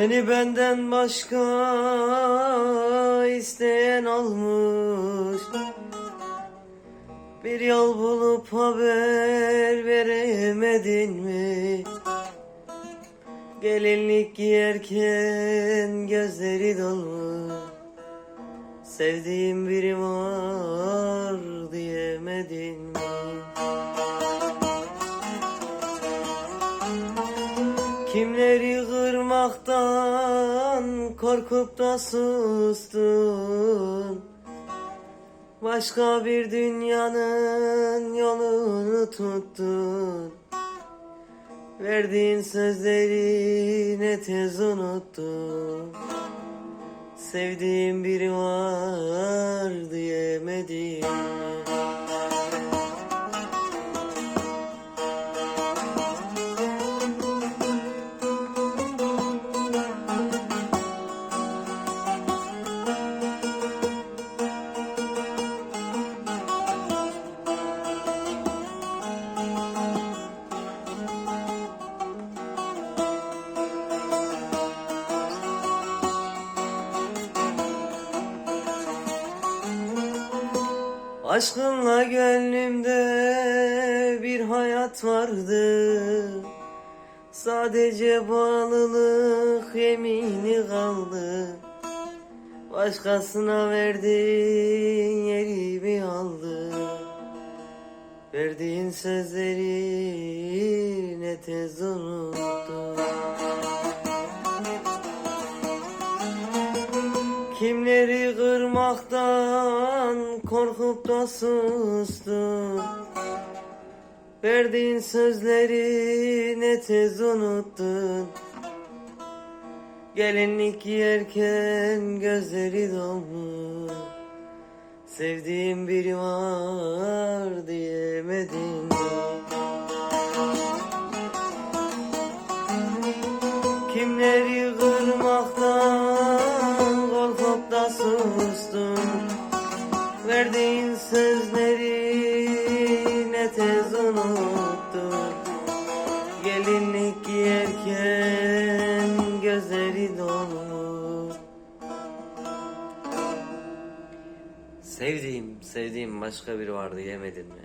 Seni benden başka isteyen olmuş Bir yol bulup haber veremedin mi? Gelinlik giyerken gözleri dolmuş Sevdiğim biri var diyemedin mi? Kimleri kırmaktan korkup da sustun. Başka bir dünyanın yolunu tuttun. Verdiğin sözleri ne tez unuttun. Sevdiğim biri var diyemedin Aşkınla gönlümde bir hayat vardı. Sadece bağlılık yemini kaldı. Başkasına verdiğin yerimi aldı? Verdiğin sözleri ne tez unuttum Kimleri kırmaktan korkup da sustum Verdiğin sözleri ne tez unuttun? Gelinlik giyerken gözleri dolmuş Sevdiğim biri var diyemedin mi? Kimleri kırmaktan Verdiğin sözleri ne tez unuttum Gelinlik giyerken gözleri dolu Sevdiğim, sevdiğim başka biri vardı yemedin mi?